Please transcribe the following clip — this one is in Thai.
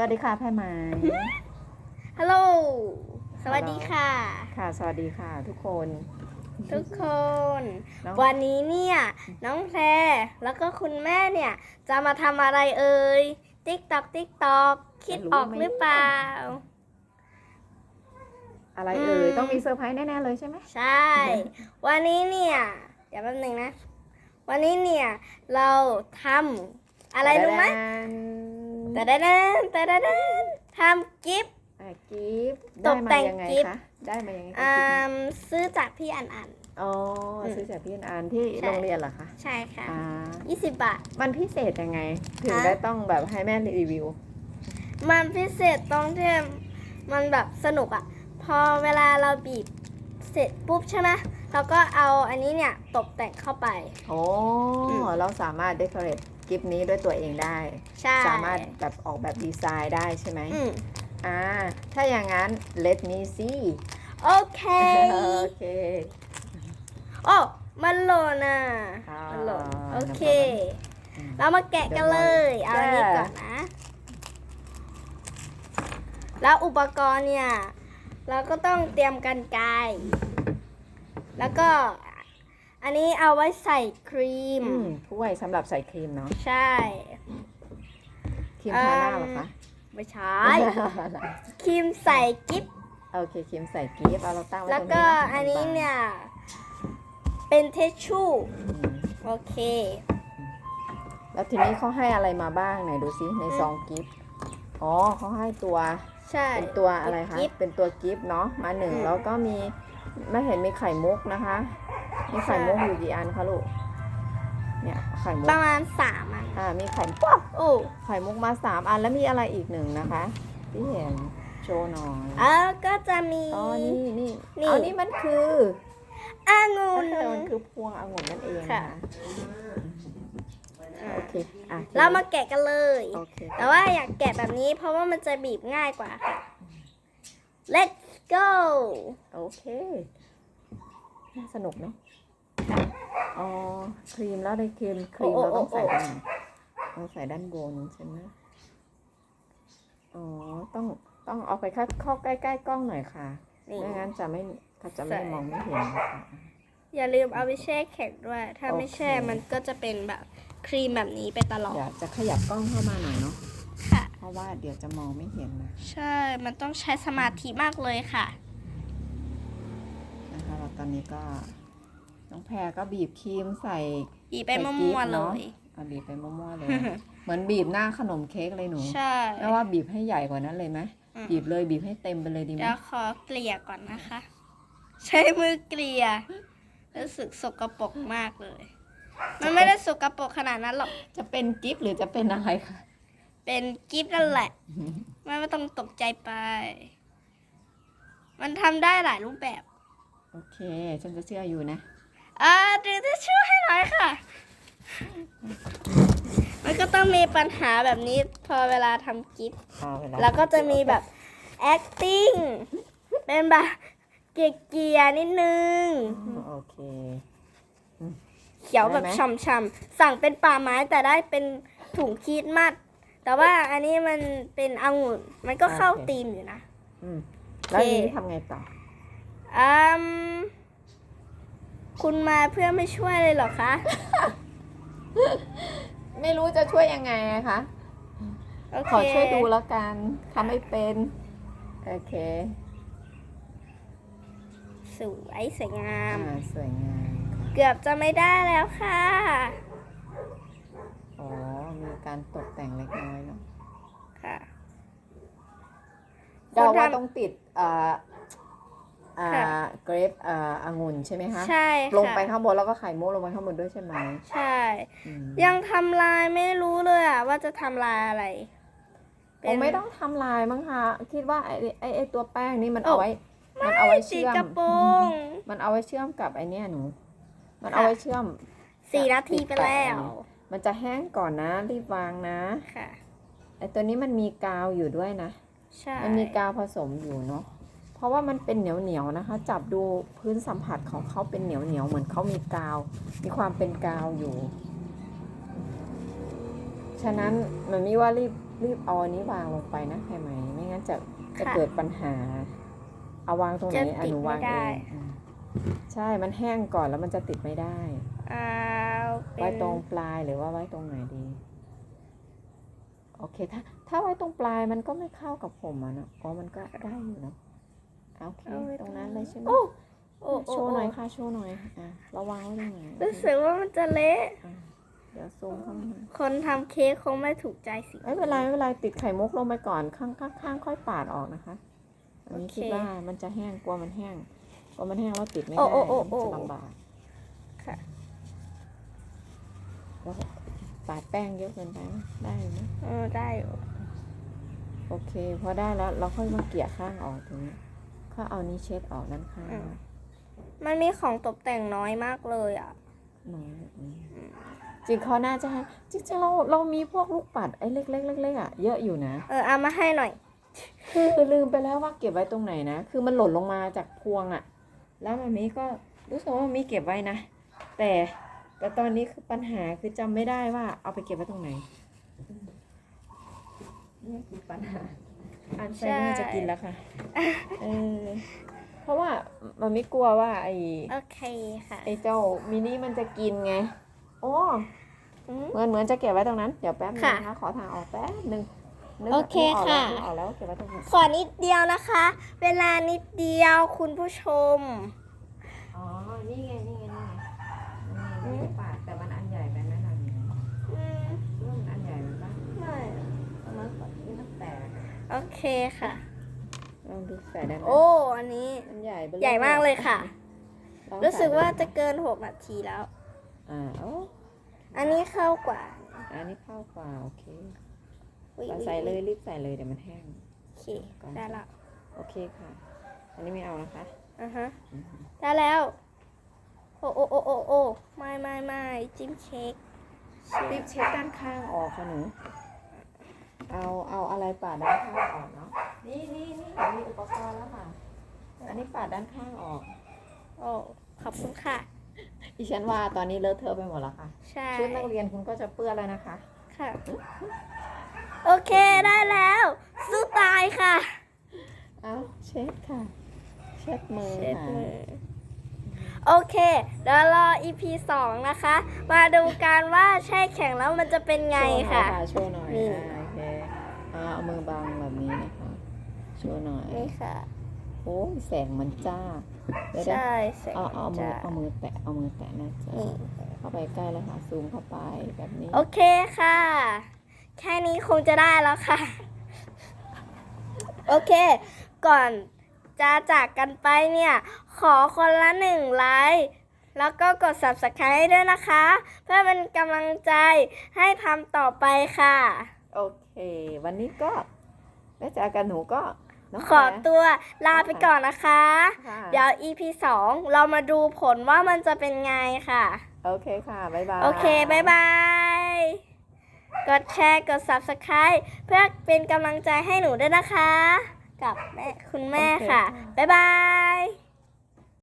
วัสดีค่ะแพ่ไหมฮัลโหล สวัสดีค่ะ ค่ะ สวัสดีค่ะทุกคน ทุกคน น้อง วันนี้เนี่ย น้องแพรแล้วก็คุณแม่เนี่ย จะมาทำอะไรเอ่ย ติ๊กตอกติ๊กตอก คิดออกหรือเปล่า อะไรเอ่ย อืม ต้องมีเซอร์ไพรส์แน่ ๆ เลยใช่ไหม ใช่ วันนี้เนี่ย เดี๋ยวแป๊บหนึงนะ วันนี้เนี่ย เราทำอะไรรู้ไหม แต่ดนแต่ดนทำกิฟต์ อะกิฟต์ตได้กมาแต่งยังไงกิฟต์ คะได้มายังไงคะอ่กิฟต์นี้าซื้อจากพี่อันอัน อ๋ออมซื้อจากพี่อันที่ใช่ โรงเรียนเหรอคะใช่ค่ะอ่า20 บาท มันพิเศษยังไง ถึงฮะได้ต้องแบบให้แม่รีวิว มันพิเศษตรงที่มันแบบสนุกอะพอเวลาเราบีบเสร็จปุ๊บใช่ไหมเราก็เอาอันนี้เนี่ยตกแต่งเข้าไป โอ้ อืม เราสามารถเดคอเรท กิฟต์นี้ด้วยตัวเองได้ ใช่สามารถแบบออกแบบดีไซน์ได้ใช่ไหมอืมอ่า ถ้าอย่างนั้น let me see โอเค โอเค โอ้ มันหล่นอะ อ่ามันหล่น โอเค อืม เรามาแกะกันเลย เอาอันนี้ก่อนนะ แล้วอุปกรณ์เนี่ย เราก็ต้องเตรียมกันไกรแล้วก็ อันนี้เอาไว้ใส่ครีม อืมถ้วยสำหรับใส่ครีมเนาะใช่ ครีมทาหน้าเหรอคะไม่ใช่ครีมใส่กิฟต์โอเคครีมใส่กิฟต์เอาเราตั้งไว้แล้วตรงก็นี้ะอันนี้เนี่ย เป็นเทชชู่อืมโอเค แล้วทีนี้เขาให้อะไรมาบ้างไหนดูซิในอืมซองกิฟต์อ๋อเขาให้ตัว ใช่ เป็นตัวอะไรคะ กิฟต์เป็นตัวกิฟต์เนาะ มาหนึ่งอืม แล้วก็มีไม่เห็นมีไข่มุกนะคะ มีไข่มุกอยู่กี่อันคะลูก เนี่ยไข่มุกประมาณสามอันอ่า มีไข่มุกโอ้ไข่มุกมาสามอันแล้วมีอะไรอีกหนึ่งนะคะที่เห็นโชว์หน่อยแล้วก็จะมี อ๋อนี่นี่นี่ อ๋อนี่มันคือองุ่นเออมันคือพวงองุ่นนั่นเองค่ะนะคะโอเคอะเรามาแกะกันเลย โอเคแต่ว่าอยากแกะแบบนี้เพราะว่ามันจะบีบง่ายกว่าค่ะ let's go โอเคน่าสนุกเนาะ อ๋อครีมแล้วในครีมครีมโอ้เราโอ้ต้องใส่โอ้ด้านไหนต้องใส่ด้านบนใช่ไหมอ๋อต้องต้องเอาไปเข้าเข้าใกล้ๆกล้องหน่อยค่ะนี่ไม่งั้นจะไม่เขาจะไม่ใส่มองไม่เห็นนะคะอย่าลืมเอาไปแช่แข็งด้วย ถ้าไม่โอเคแช่มันก็จะเป็นแบบครีมแบบนี้ไปตลอดเดี๋ยวจะขยับกล้องเข้ามาหน่อยเนาะค่ะ เพราะว่าเดี๋ยวจะมองไม่เห็นนะใช่ มันต้องใช้สมาธิมากเลยค่ะ นะคะเราตอนนี้ก็ น้องแพรก็บีบครีมใส่บีบไปมั่วๆเลยเอาบีบไปมั่วๆเลย เหมือนบีบหน้าขนมเค้กเลยหนูใช่ไม่ว่าบีบให้ใหญ่กว่านั้นเลยไหมอืม บีบเลยบีบให้เต็มไปเลยดีไหมเดี๋ยวขอเกลี่ยก่อนนะคะ ใช้มือเกลี่ยรู้สึกสกปรกมากเลย มันไม่ได้สกปรกขนาดนั้นหรอก จะเป็นกิฟต์หรือจะเป็นอะไรคะ เป็นกิฟต์นั่นแหละ ไม่ไม่ต้องตกใจไป มันทำได้หลายรูปแบบ โอเค ฉันจะเชื่ออยู่นะ อ่าดูจะช่วยให้หน่อยค่ะ มันก็ต้องมีปัญหาแบบนี้พอเวลาทำกิฟต์เอาเวลาแล้วก็จะมีแบบ acting เป็นแบบเกียร์ๆนิดนึง โอเค เขียวแบบได้ไหมช่ำๆ สั่งเป็นป่าไม้แต่ได้เป็นถุงคีดมัด แต่ว่าอันนี้มันเป็นองุ่น มันก็เข้าธีมอยู่นะอืมแล้วโอเคทีนี้ทำไงต่ออืม คุณมาเพื่อไม่ช่วยเลยเหรอคะ ไม่รู้จะช่วยยังไงอะคะ โอเคขอช่วยดูแล้วกันทำไม่เป็น โอเค สวยสวยงาอ่ามสวยงามเกือบจะไม่ได้แล้วค่ะ อ๋อ มีการตกแต่งเล็กน้อยเนาะค่ะ เดาว่าคนทำต้องติดเอ่อ อ่าค่ะ เกรปเอ่อองุ่นใช่ไหมคะใช่ลงค่ะไปข้างบนแล้วก็ไข่มุกลงไปข้างบนด้วยใช่ไหมใช่ อืมยังทำลายไม่รู้เลยอะว่าจะทำลายอะไรคงไม่ต้องทำลายมั้งคะคิดว่าไอ้ไอ้ไอ้ตัวแป้งนี่มันโอ้เอาไว้มันเอาไว้สีเชื่อมกระโปรง มันเอาไว้เชื่อมกับไอเนี้ยหนู มันค่ะเอาไว้เชื่อม สี่นาทีไปแล้ว มันจะแห้งก่อนนะรีบวางนะค่ะ ไอตัวนี้มันมีกาวอยู่ด้วยนะ ใช่มันมีกาวผสมอยู่เนาะ เพราะว่ามันเป็นเหนียวเหนียวๆนะคะ จับดูพื้นสัมผัสของเขาเป็นเหนียวเหนียวๆเหมือนเขามีกาว มีความเป็นกาวอยู่ ฉะนั้นมันมีว่ารีบรีบเอาอันนี้วางลงไปนะใครไหมไม่งั้นจะจะค่ะเกิดปัญหา เอาวางตรงไหนจะอะติดหนูวางไม่เอได้งอืมใช่มันแห้งก่อนแล้วมันจะติดไม่ได้เอาเป็ไว้นตรงปลายหรือว่าไว้ตรงไหนดี โอเคถ้าถ้าไว้ตรงปลายมันก็ไม่เข้ากับผมอะเนอะอ๋อมันก็ได้อยู่เนอะ โอเคเอาไว้ตรงนั้นเลยใช่ไหมโอ้โอ้โอ้โชว์หน่อยโค่ะโชว์หน่อยอะเราวางไว้ตรงไหนรู้สึกว่ามันจะเละ อะเดี๋ยวซูมเข้ามาคนทำเค้กคงไม่ถูกใจสิ ไม่เป็นไรไม่เป็นไรติดไข่มุกลงไปก่อนข้างข้างข้างค่อยปาดออกนะคะ อันนี้โอเคคิดว่ามันจะแห้งกลัวมันแห้งกลัวมันแห้งแล้วติดไม่โอ้ได้โอ้โอ้โอ้จะลำบากค่ะ แล้วปาดแป้งเยอะเกินไปไหมได้ไหมเออได้อยู่โอเคพอได้แล้วเราค่อยมาเกี่ยข้างออกตรงนี้ ก็เอานี้เช็ดออกด้านข้างมันมีของตกแต่งน้อยมากเลยอะหน่อยอืมจริงเขาน่าจะให้จริงๆเราเรามีพวกลูกปัดไอ้เล็กๆเล็กๆอะเยอะอยู่นะ เออเอามาให้หน่อย คือลืมไปแล้วว่าเก็บไว้ตรงไหนนะ คือมันหล่นลงมาจากพวงอะแล้วมันมีก็รู้สึกว่ามันมีเก็บไว้นะ แต่แต่ตอนนี้คือปัญหาคือจำไม่ได้ว่าเอาไปเก็บไว้ตรงไหนนี่คือปัญหา อันไซเมอร์ใช่จะกินแล้วค่ะเออเพราะว่ามันไม่กลัวว่าไอ้โอเคค่ะไอ้เจ้ามินิมันจะกินไงโอ้อืมเหมือนเหมือนจะเก็บไว้ตรงนั้น เดี๋ยวแป๊บนึงค่ะนะคะ ขอทางออกแป๊บนึงนึกโอเคนึกกแล้วค่ะนึกออกแล้วว่าเก็บไว้ตรงไหนขอนิดเดียวนะคะ เวลานิดเดียวคุณผู้ชม อ๋อ นี่ไง นี่ไง นี่ไงนี่ไงปาดแต่มันอันใหญ่ไปไหมล่ะเนี่ย อืม เรื่องอันใหญ่มันบ้าง ไม่ ประมาณแบบนี้มันแตก โอ เคค่ะ ลองดูใส่ได้ไหมโอ้ อันนี้มันใหญ่เบ้อใหญ่มากเลยค่ะ ลองรู้สึกว่าใส่จะดูเกินหกนาทีแล้ว อ่าโอ้อันนี้เข้ากว่าอันนี้เข้ากว่าโอเคอุ๊เราใส่เลยรีบใส่เลยเดี๋ยวมันแห้ง โอเค ได้แล้วโอเคค่ะ อันนี้ไม่เอานะคะอะฮะ อืมได้แล้ว โอ้โอ้โอ้โอ้โอ้ไม่ไม่ไม่จิ้มเค้กรีบเช็ดด้านข้างออกค่ะหนู เอาเอาอะไรปาดด้านข้างออกเนาะ นี่นี่นี่มีอุปกรณ์แล้วค่ะ อันนี้ปาดด้านข้างออก โอ้ขอบคุณค่ะดิฉันว่าตอนนี้เลอะเทอะไปหมดแล้วค่ะ ใช่ ชุดนักเรียนคุณก็จะเปื้อนแล้วนะคะ ค่ะ โอเคได้แล้ว สู้ตายค่ะ เอาเช็ดค่ะ เช็ดมือเช็ดค่ะมือ โอเค เดี๋ยวรอ EP สองนะคะ มาดูกันว่าแช่แข็งแล้วมันจะเป็นไงค่ะ โชว์หน่อยนี่ค่ะโชว์หน่อยอ่าโอเคอ่า เอามือบังแบบนี้นะคะโชว์หน่อยนี่ค่ะ โอ้ยแสงมันจ้าเดี๋ยวใช่เสร็จๆเอาเอามือจะเอามือแตะเอามือแตะนะจ๊ะนี่เข้าไปใกล้แล้วค่ะซูมเข้าไปแบบนี้ โอเคค่ะ แค่นี้คงจะได้แล้วค่ะ โอเค ก่อนจะจากกันไปเนี่ย ขอคนละหนึ่งไลค์แล้วก็กด subscribe ให้ด้วยนะคะ เพื่อเป็นกำลังใจให้ทำต่อไปค่ะ โอเค วันนี้ก็ได้เจอกันหนูก็น้องขอแพร ตัวลาไปก่อนนะคะ ค่ะ เดี๋ยว EP 2 เรามาดูผลว่ามันจะเป็นไงค่ะ โอเคค่ะบ๊ายบาย โอเค บ๊ายบาย กดแชร์ กด subscribe เพื่อเป็นกำลังใจให้หนูด้วยนะคะ กับแม่คุณแม่ค่ะบ๊ายบาย